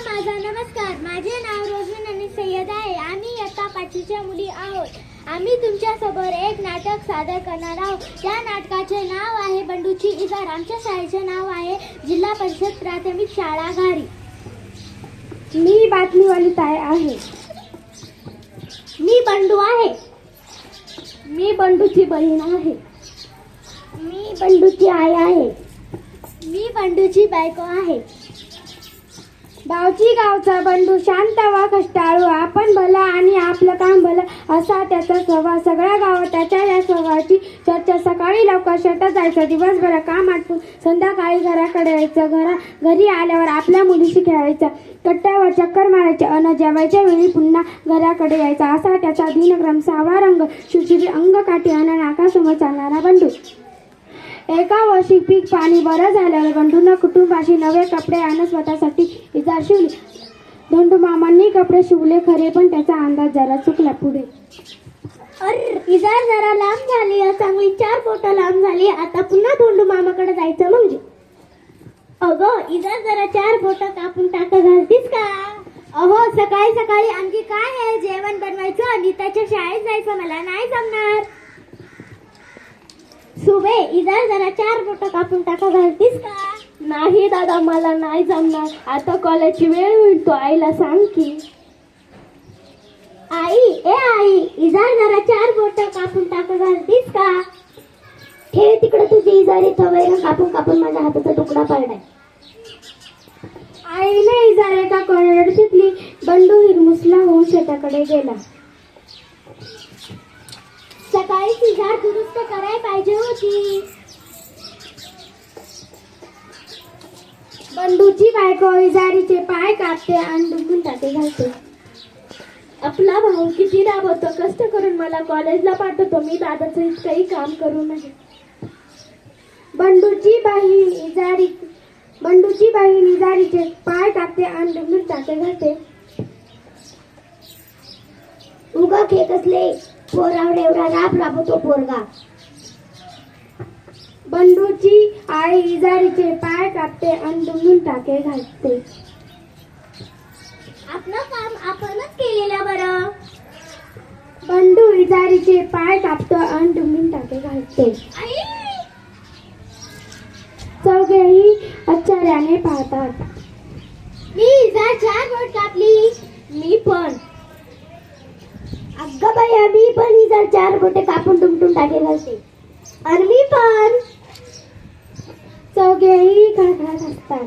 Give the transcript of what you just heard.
माझा नमस्कार. माझे नाव रोजन आणि सय्यद आहे. आम्ही इयत्ता पाचवीच्या मुली आहोत. आम्ही तुमच्यासमोर एक नाटक सादर करणार आहोत. त्या नाटकाचे नाव आहे बंडूची इजार आमच्या शाळेचे नाव आहे जिल्हा परिषद प्राथमिक शाळा घारी. मी बातमीवाली ताय आहे. मी बंडू आहे. मी बंडूची बहीण आहे. मी बंडूची आई आहे. मी बंडूची बायको आहे. गावची गावचा बंडू शांत वा कष्टाळू आपण भला आणि आपलं काम भलं असा त्याचा स्वभाव. सगळ्या गावात त्याच्या या स्वभावाची चर्चा. सकाळी लवकर शेतात जायचं दिवसभर काम आटपून संध्याकाळी घराकडे यायचं. घरा घरी आल्यावर आपल्या मुलीशी खेळायचं. कट्ट्यावर चक्कर मारायचे अन जेवायच्या वेळी पुन्हा घराकडे यायचा. असा त्याचा दिनक्रम सावा रंग सुशिरी अंगकाठी अन नाकासमोर चालणारा बंडू एका वर्षी पीक पाणी बरं झाल्यावर गंडूनं कुटुंबाशी नवे कपडे आणि स्वतःसाठी इजार शिवली. धोंडू मामांनी कपडे शिवले खरे पण त्याचा अंदाज जरा चुकला पुढे. इजार जरा लांब झाली चांगली चार बोट लांब झाली आता पुन्हा धोंडू मामाकडे जायचं म्हणजे? अगं इजार जरा चार बोट कापून टाक घालतीस का? अहो सकाळी सकाळी आणखी काय आहे? जेवण बनवायचं आणि त्याच्या शाळेत जायचं मला नाही जमणार. सुबे इजार जरा चार बोट कापून टाका घालतीस का? नाही दादा मला नाही जमणार. आता कॉलेजची वेळ होईल तो आईला सांग की. आई ए आई इजार जरा चार बोट कापून टाका घालतीस का? ठेव तिकडे तुझी इजारी थवय कापून कापून माझ्या हाताचा तुकडा पडलाय. आईने इजार एका कॉरिडॉर शिकली. बंडू हिरमुसला होऊन शेताकडे गेला. सकाळी इजार दुरुस्त करायला पाहिजे होती. बंडूची बायको इजारीचे पाय कापते आणि डुबून टाके घालते. आपला भाऊ किती राबवतो कष्ट करून मला कॉलेजला पाठवतो. मी दादाचं इतकंही काम करू नये बंडूची बाई इजारी बंडूची बाई निजारीचे पाय कापते आणि डुबून टाके घालते. उगा खेत पोरावर एवढा राब राबवतो पोरगा. बंडूची आई इजारीचे पाय कापते आणि डुबून टाके घालते. आपलं काम आपणच केलेलं बरं. बंडू इजारीचे पाय कापतो आणि डुबून टाके घालते. चौघेही आश्चर्याने पाहतात. मी इजार चार बोट कापली मी पण. अगं बाई मी पण जर चार बोटे कापून टुमटुम टाकेल घालते आणि मी पण चौघेही खळखळत असतात.